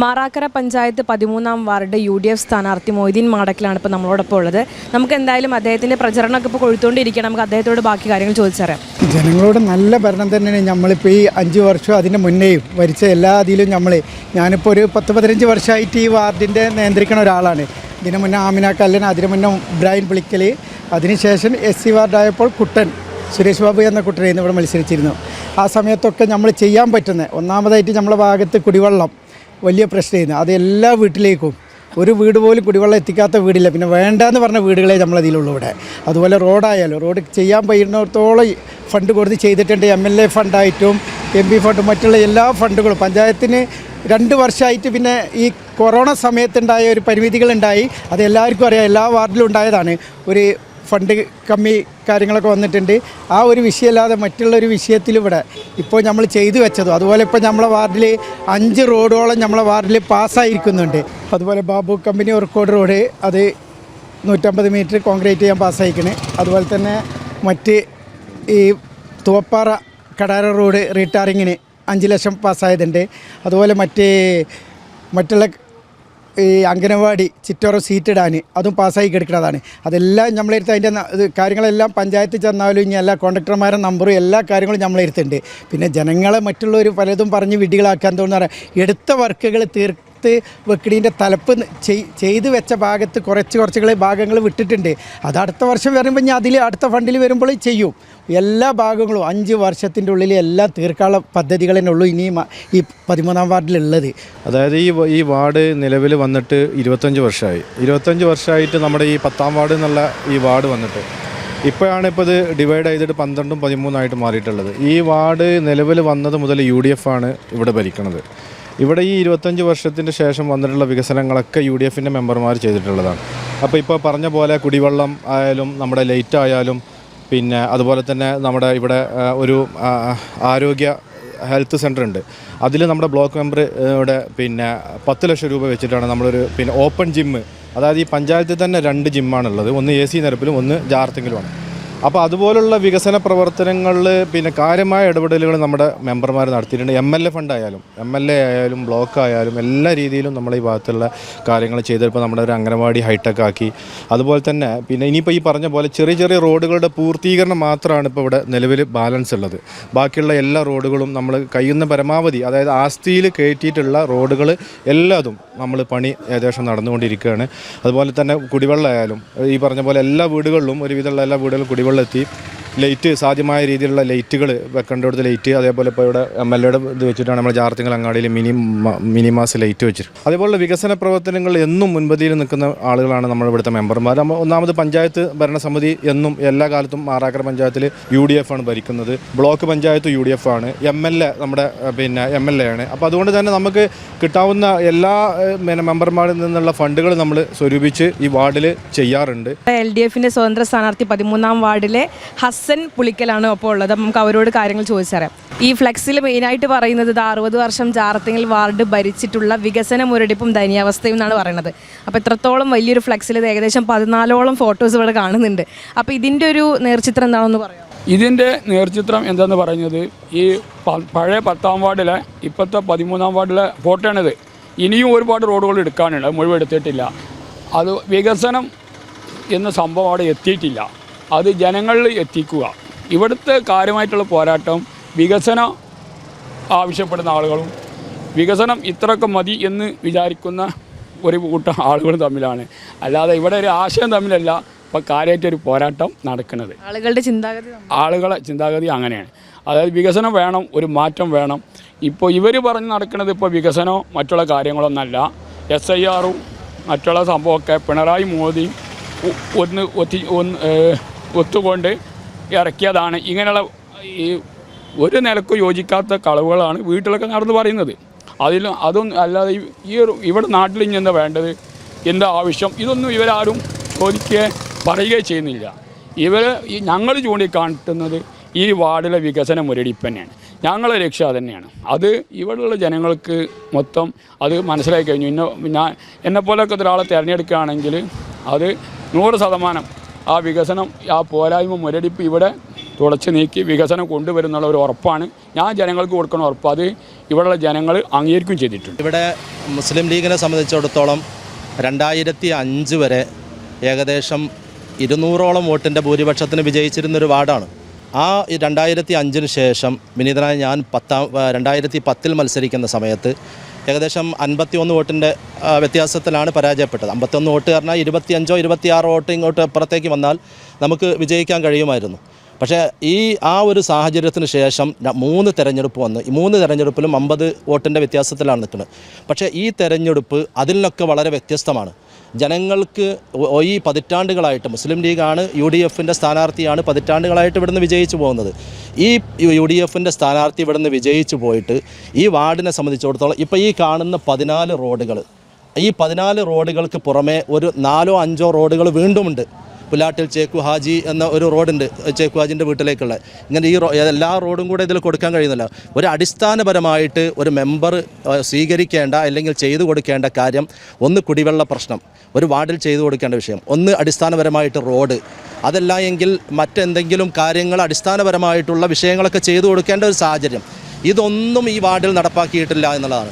മാറാക്കര പഞ്ചായത്ത് പതിമൂന്നാം ward U D F സ്ഥാനാർത്ഥി മൊയ്തീൻ മാടക്കിലാണ് ഇപ്പോൾ നമ്മളോടൊപ്പം ഉള്ളത്. നമുക്ക് എന്തായാലും അദ്ദേഹത്തിന്റെ പ്രചരണമൊക്കെ ഇപ്പോൾ കൊഴുത്തുകൊണ്ടിരിക്കണം നമുക്ക് അദ്ദേഹത്തോട് ബാക്കി കാര്യങ്ങൾ ചോദിച്ചറിയാം. ജനങ്ങളോട് നല്ല ഭരണം തന്നെയാണ് നമ്മളിപ്പോൾ ഈ അഞ്ച് വർഷം അതിന് മുന്നേയും വരിച്ച എല്ലാ അതിലും നമ്മൾ ഞാനിപ്പോൾ ഒരു പത്ത് പതിനഞ്ച് വർഷമായിട്ട് ഈ വാർഡിന്റെ നിയന്ത്രിക്കുന്ന ഒരാളാണ്. ഇതിനു മുന്നേ ആമിന കല്ലൻ അതിനു മുന്നേ ബ്രൈൻ വിളിക്കൽ അതിനുശേഷം എസ് സി വാർഡായപ്പോൾ കുട്ടൻ സുരേഷ് ബാബു എന്ന കുട്ടനായിരുന്നു ഇവിടെ മത്സരിച്ചിരുന്നു. ആ സമയത്തൊക്കെ നമ്മൾ ചെയ്യാൻ പറ്റുന്നത് ഒന്നാമതായിട്ട് നമ്മളെ ഭാഗത്ത് കുടിവെള്ളം വലിയ പ്രശ്നമായിരുന്നു. അത് എല്ലാ വീട്ടിലേക്കും. ഒരു വീട് പോലും കുടിവെള്ളം എത്തിക്കാത്ത വീടില്ല. പിന്നെ വേണ്ടാന്ന് പറഞ്ഞ വീടുകളെ നമ്മളതിലുള്ളൂ ഇവിടെ. അതുപോലെ റോഡായാലും റോഡ് ചെയ്യാൻ പറ്റുന്നിടത്തോളം ഫണ്ട് കൊടുത്ത് ചെയ്തിട്ടുണ്ട് എം എൽ എ ഫണ്ടായിട്ടും എം പി ഫണ്ടും മറ്റുള്ള എല്ലാ ഫണ്ടുകളും. പഞ്ചായത്തിന് രണ്ട് വർഷമായിട്ട് പിന്നെ ഈ കൊറോണ സമയത്തുണ്ടായ ഒരു പരിമിതികളുണ്ടായി. അത് എല്ലാവർക്കും അറിയാം. എല്ലാ വാർഡിലും ഉണ്ടായതാണ്. ഒരു ഫണ്ട് കമ്മി കാര്യങ്ങളൊക്കെ വന്നിട്ടുണ്ട്. ആ ഒരു വിഷയമല്ലാതെ മറ്റുള്ളൊരു വിഷയത്തിൽ ഇവിടെ ഇപ്പോൾ നമ്മൾ ചെയ്തു വെച്ചതും അതുപോലെ ഇപ്പോൾ നമ്മളെ വാർഡിൽ അഞ്ച് റോഡോളം നമ്മളെ വാർഡിൽ പാസ്സായിരിക്കുന്നുണ്ട്. അതുപോലെ ബാബു കമ്പനി ഒർക്കോട് റോഡ് അത് നൂറ്റമ്പത് മീറ്റർ കോൺക്രീറ്റ് ചെയ്യാൻ പാസ്സായിക്കണ്. അതുപോലെ തന്നെ മറ്റ് ഈ തുവപ്പാറ കടാര റോഡ് റീടാറിങ്ങിന് അഞ്ച് ലക്ഷം പാസ്സായതുണ്ട്. അതുപോലെ മറ്റ് മറ്റുള്ള ഈ അംഗനവാടി ചിറ്റോറം സീറ്റ് ഇടാൻ അതും പാസ്സായി കിടക്കുന്നതാണ്. അതെല്ലാം നമ്മളെടുത്ത് അതിന്റെ കാര്യങ്ങളെല്ലാം പഞ്ചായത്തിൽ ചെന്നാലും ഇനി എല്ലാ കോൺട്രാക്ടർമാരുടെ നമ്പറും എല്ലാ കാര്യങ്ങളും നമ്മളെടുത്തുണ്ട് പിന്നെ ജനങ്ങളെ മറ്റുള്ളവർ പലതും പറഞ്ഞ് വിഡികളാക്കാൻ തോന്നുന്ന എടുത്ത വർക്കുകൾ തീർത്ത് വെക്കിടീന്റെ തലപ്പ് ചെയ്ത് വെച്ച ഭാഗത്ത് കുറച്ച് കുറച്ച് ഭാഗങ്ങൾ വിട്ടിട്ടുണ്ട്. അത് അടുത്ത വർഷം വരുമ്പോൾ ഞാൻ അതിൽ അടുത്ത ഫണ്ടിൽ വരുമ്പോൾ ചെയ്യും. എല്ലാ ഭാഗങ്ങളും അഞ്ച് വർഷത്തിന്റെ ഉള്ളിൽ എല്ലാം തീർക്കാനുള്ള പദ്ധതികൾ തന്നെ ഉള്ളൂ ഇനി ഈ പതിമൂന്നാം വാർഡിലുള്ളത്. അതായത് ഈ ഈ വാർഡ് നിലവിൽ വന്നിട്ട് ഇരുപത്തഞ്ച് വർഷമായി ഇരുപത്തഞ്ച് വർഷമായിട്ട് നമ്മുടെ ഈ പത്താം വാർഡ് എന്നുള്ള ഈ വാർഡ് വന്നിട്ട്. ഇപ്പോഴാണ് ഇപ്പോൾ ഇത് ഡിവൈഡ് ചെയ്തിട്ട് പന്ത്രണ്ടും പതിമൂന്നായിട്ട് മാറിയിട്ടുള്ളത്. ഈ വാർഡ് നിലവിൽ വന്നത് മുതൽ യു ഡി എഫ് ആണ് ഇവിടെ ഭരിക്കുന്നത് ഇവിടെ ഈ ഇരുപത്തഞ്ച് വർഷത്തിന് ശേഷം വന്നിട്ടുള്ള വികസനങ്ങളൊക്കെ യു ഡി എഫിന്റെ മെമ്പർമാർ ചെയ്തിട്ടുള്ളതാണ്. അപ്പോൾ ഇപ്പോൾ പറഞ്ഞ പോലെ കുടിവെള്ളം ആയാലും നമ്മുടെ ലൈറ്റ് ആയാലും പിന്നെ അതുപോലെ തന്നെ നമ്മുടെ ഇവിടെ ഒരു ആരോഗ്യ ഹെൽത്ത് സെന്റർ ഉണ്ട്. അതിൽ നമ്മുടെ ബ്ലോക്ക് മെമ്പർ ഇവിടെ പിന്നെ പത്ത് ലക്ഷം രൂപ വെച്ചിട്ടാണ് നമ്മളൊരു പിന്നെ ഓപ്പൺ ജിമ്മ്. അതായത് ഈ പഞ്ചായത്തിൽ തന്നെ രണ്ട് ജിമ്മാണുള്ളത്. ഒന്ന് എ സി നിരപ്പിലും ഒന്ന് ജാർത്തിങ്കിലുമാണ്. അപ്പോൾ അതുപോലുള്ള വികസന പ്രവർത്തനങ്ങളിൽ പിന്നെ കാര്യമായ ഇടപെടലുകൾ നമ്മുടെ മെമ്പർമാർ നടത്തിയിട്ടുണ്ട്. എം എൽ എ ഫണ്ട് ആയാലും എം എൽ എ ആയാലും ബ്ലോക്ക് ആയാലും എല്ലാ രീതിയിലും നമ്മൾ ഈ ഭാഗത്തുള്ള കാര്യങ്ങൾ ചെയ്തപ്പോൾ നമ്മുടെ ഒരു അംഗനവാടി ഹൈടെക് ആക്കി. അതുപോലെ തന്നെ പിന്നെ ഇനിയിപ്പോൾ ഈ പറഞ്ഞ പോലെ ചെറിയ ചെറിയ റോഡുകളുടെ പൂർത്തീകരണം മാത്രമാണ് ഇപ്പോൾ ഇവിടെ നിലവിൽ ബാലൻസ് ഉള്ളത്. ബാക്കിയുള്ള എല്ലാ റോഡുകളും നമ്മൾ കഴിയുന്ന പരമാവധി അതായത് ആസ്തിയിൽ കയറ്റിയിട്ടുള്ള റോഡുകൾ എല്ലാതും നമ്മൾ പണി ഏകദേശം നടന്നുകൊണ്ടിരിക്കുകയാണ്. അതുപോലെ തന്നെ കുടിവെള്ളമായാലും ഈ പറഞ്ഞ പോലെ എല്ലാ വീടുകളിലും ഒരുവിധമുള്ള എല്ലാ വീടുകളിലും കുടിവെള്ളം എത്തി ലൈറ്റ് സാധ്യമായ രീതിയിലുള്ള ലൈറ്റുകൾ വെക്കേണ്ടടുത്ത് ലൈറ്റ് അതേപോലെ ഇപ്പോൾ ഇവിടെ എം എൽ എയുടെ ഇത് വെച്ചിട്ടാണ് നമ്മൾ ജാർത്തിങ്ങൾ അങ്ങാടിയിൽ മിനി മിനിമാസ് ലൈറ്റ് വെച്ചിട്ട്. അതേപോലെ വികസന പ്രവർത്തനങ്ങൾ എന്നും മുൻപതിയിൽ നിൽക്കുന്ന ആളുകളാണ് നമ്മൾ ഇവിടുത്തെ മെമ്പർമാർ. ഒന്നാമത് പഞ്ചായത്ത് ഭരണസമിതി എന്നും എല്ലാ കാലത്തും മാറാക്കര പഞ്ചായത്തിൽ യു ഡി എഫ് ആണ് ഭരിക്കുന്നത്. Block panchayat U D F ആണ്. എം എൽ എ നമ്മുടെ പിന്നെ എം എൽ എ ആണ്. അപ്പോൾ അതുകൊണ്ട് തന്നെ നമുക്ക് കിട്ടാവുന്ന എല്ലാ പിന്നെ മെമ്പർമാരിൽ നിന്നുള്ള ഫണ്ടുകൾ നമ്മൾ സ്വരൂപിച്ച് ഈ വാർഡിൽ ചെയ്യാറുണ്ട്. എൽ ഡി എഫിന്റെ സ്വതന്ത്ര സ്ഥാനാർത്ഥി പതിമൂന്നാം വാർഡിലെ ഹസൻ പുളിക്കലാണ് ഒപ്പം ഉള്ളത്. നമുക്ക് അവരോട് കാര്യങ്ങൾ ചോദിച്ചറിയാം. ഈ ഫ്ലെക്സിൽ മെയിനായിട്ട് പറയുന്നത് ഇത് അറുപത് വർഷം ജാർത്തിങ്ങിൽ വാർഡ് ഭരിച്ചിട്ടുള്ള വികസന മുരടിപ്പും ദയനീയാവസ്ഥയും എന്നാണ് പറയുന്നത്. അപ്പോൾ എത്രത്തോളം വലിയൊരു ഫ്ലെക്സിൽ ഏകദേശം പതിനാലോളം ഫോട്ടോസ് ഇവിടെ കാണുന്നുണ്ട്. അപ്പോൾ ഇതിന്റെ ഒരു നേർചിത്രം എന്താണെന്ന് പറയാം ഇതിന്റെ നേർചിത്രം എന്താണെന്ന് പറയുന്നത് ഈ പഴയ പത്താം വാർഡിലെ ഇപ്പോഴത്തെ പതിമൂന്നാം വാർഡിലെ ഫോട്ടോയാണിത്. ഇനിയും ഒരുപാട് റോഡുകൾ എടുക്കാനുണ്ട് മുഴുവൻ എടുത്തിട്ടില്ല. അത് വികസനം എന്ന സംഭവം അവിടെ എത്തിയിട്ടില്ല. അത് ജനങ്ങളിൽ എത്തിക്കുക. ഇവിടുത്തെ കാര്യമായിട്ടുള്ള പോരാട്ടം വികസനം ആവശ്യപ്പെടുന്ന ആളുകളും വികസനം ഇത്രയൊക്കെ മതി എന്ന് വിചാരിക്കുന്ന ഒരു കൂട്ടം ആളുകളും തമ്മിലാണ്. അല്ലാതെ ഇവിടെ ഒരു ആശയം തമ്മിലല്ല ഇപ്പോൾ കാര്യമായിട്ടൊരു പോരാട്ടം നടക്കുന്നത്. ആളുകളുടെ ചിന്താഗതി ആളുകളെ ചിന്താഗതി അങ്ങനെയാണ്. അതായത് വികസനം വേണം ഒരു മാറ്റം വേണം. ഇപ്പോൾ ഇവർ പറഞ്ഞ് നടക്കുന്നത് ഇപ്പോൾ വികസനമോ മറ്റുള്ള കാര്യങ്ങളൊന്നല്ല. എസ് ഐ ആറും മറ്റുള്ള സംഭവമൊക്കെ പിണറായി മോദി ഒന്ന് ഒത്തി ഒന്ന് ഒത്തുകൊണ്ട് ഇറക്കിയതാണ്. ഇങ്ങനെയുള്ള ഈ ഒരു നിലക്കും യോജിക്കാത്ത കളവുകളാണ് വീട്ടിലൊക്കെ നടന്നു പറയുന്നത്. അതിൽ അതൊന്നും അല്ലാതെ ഈ- ഒരു ഇവിടെ നാട്ടിൽ ഇനി എന്താ വേണ്ടത്? എന്താ ആവശ്യം? ഇതൊന്നും ഇവരാരും ചോദിക്കുകയോ പറയുകയോ ചെയ്യുന്നില്ല. ഇവർ ഈ ഞങ്ങൾ ചൂണ്ടിക്കാട്ടുന്നത് ഈ വാർഡിലെ വികസന മുരടിപ്പ് തന്നെയാണ്. ഞങ്ങളെ രക്ഷ തന്നെയാണ്. അത് ഇവിടെയുള്ള ജനങ്ങൾക്ക് മൊത്തം അത് മനസ്സിലാക്കി കഴിഞ്ഞു. ഇന്ന ഞാൻ എന്നെപ്പോലൊക്കെ ഒരാളെ തിരഞ്ഞെടുക്കുകയാണെങ്കിൽ അത് നൂറ് ശതമാനം ആ വികസനം ആ പോരായ്മ മുരടിപ്പ് ഇവിടെ തുടച്ച് നീക്കി വികസനം കൊണ്ടുവരുന്നുള്ള ഒരു ഉറപ്പാണ്. ഞാൻ ജനങ്ങൾക്ക് കൊടുക്കുന്ന ഉറപ്പ്. അത് ഇവിടെയുള്ള ജനങ്ങൾ അംഗീകരിക്കും ചെയ്തിട്ടുണ്ട്. ഇവിടെ മുസ്ലിം ലീഗിനെ സംബന്ധിച്ചിടത്തോളം രണ്ടായിരത്തി അഞ്ച് വരെ ഏകദേശം ഇരുന്നൂറോളം വോട്ടിന്റെ ഭൂരിപക്ഷത്തിന് വിജയിച്ചിരുന്നൊരു വാർഡാണ്. ആ രണ്ടായിരത്തി അഞ്ചിന് ശേഷം വിനീതനായ ഞാൻ പത്താം രണ്ടായിരത്തി പത്തിൽ മത്സരിക്കുന്ന സമയത്ത് ഏകദേശം അൻപത്തി ഒന്ന് വോട്ടിന്റെ വ്യത്യാസത്തിലാണ് പരാജയപ്പെട്ടത്. അമ്പത്തൊന്ന് വോട്ട് പറഞ്ഞാൽ ഇരുപത്തിയഞ്ചോ ഇരുപത്തിയാറോ വോട്ട് ഇങ്ങോട്ട് അപ്പുറത്തേക്ക് വന്നാൽ നമുക്ക് വിജയിക്കാൻ കഴിയുമായിരുന്നു. പക്ഷേ ഈ ആ ഒരു സാഹചര്യത്തിന് ശേഷം മൂന്ന് തെരഞ്ഞെടുപ്പ് വന്ന് ഈ മൂന്ന് തെരഞ്ഞെടുപ്പിലും അമ്പത് വോട്ടിന്റെ വ്യത്യാസത്തിലാണ് നിൽക്കുന്നത്. പക്ഷേ ഈ തെരഞ്ഞെടുപ്പ് അതിൽ നിന്നൊക്കെ വളരെ വ്യത്യസ്തമാണ്. ജനങ്ങൾക്ക് ഈ പതിറ്റാണ്ടുകളായിട്ട് മുസ്ലിം ലീഗാണ് യു ഡി എഫിന്റെ സ്ഥാനാർത്ഥിയാണ് പതിറ്റാണ്ടുകളായിട്ട് ഇവിടുന്ന് വിജയിച്ചു പോകുന്നത്. ഈ യു ഡി എഫിന്റെ സ്ഥാനാർത്ഥി ഇവിടുന്ന് വിജയിച്ചു പോയിട്ട് ഈ വാർഡിനെ സംബന്ധിച്ചിടത്തോളം ഇപ്പോൾ ഈ കാണുന്ന പതിനാല് റോഡുകൾ ഈ പതിനാല് റോഡുകൾക്ക് പുറമേ ഒരു നാലോ അഞ്ചോ റോഡുകൾ വീണ്ടുമുണ്ട്. പുലാട്ടിൽ ചേക്കു ഹാജി എന്ന ഒരു റോഡുണ്ട് ചേക്കു ഹാജിന്റെ വീട്ടിലേക്കുള്ള. ഇങ്ങനെ ഈ എല്ലാ റോഡും കൂടെ ഇതിൽ കൊടുക്കാൻ കഴിയുന്നില്ല. ഒരു അടിസ്ഥാനപരമായിട്ട് ഒരു മെമ്പർ സ്വീകരിക്കേണ്ട അല്ലെങ്കിൽ ചെയ്തു കൊടുക്കേണ്ട കാര്യം ഒന്ന് കുടിവെള്ള പ്രശ്നം ഒരു വാർഡിൽ ചെയ്തു കൊടുക്കേണ്ട വിഷയം ഒന്ന് അടിസ്ഥാനപരമായിട്ട് റോഡ്. അതല്ല എങ്കിൽ മറ്റെന്തെങ്കിലും കാര്യങ്ങൾ അടിസ്ഥാനപരമായിട്ടുള്ള വിഷയങ്ങളൊക്കെ ചെയ്തു കൊടുക്കേണ്ട ഒരു സാഹചര്യം. ഇതൊന്നും ഈ വാർഡിൽ നടപ്പാക്കിയിട്ടില്ല എന്നുള്ളതാണ്.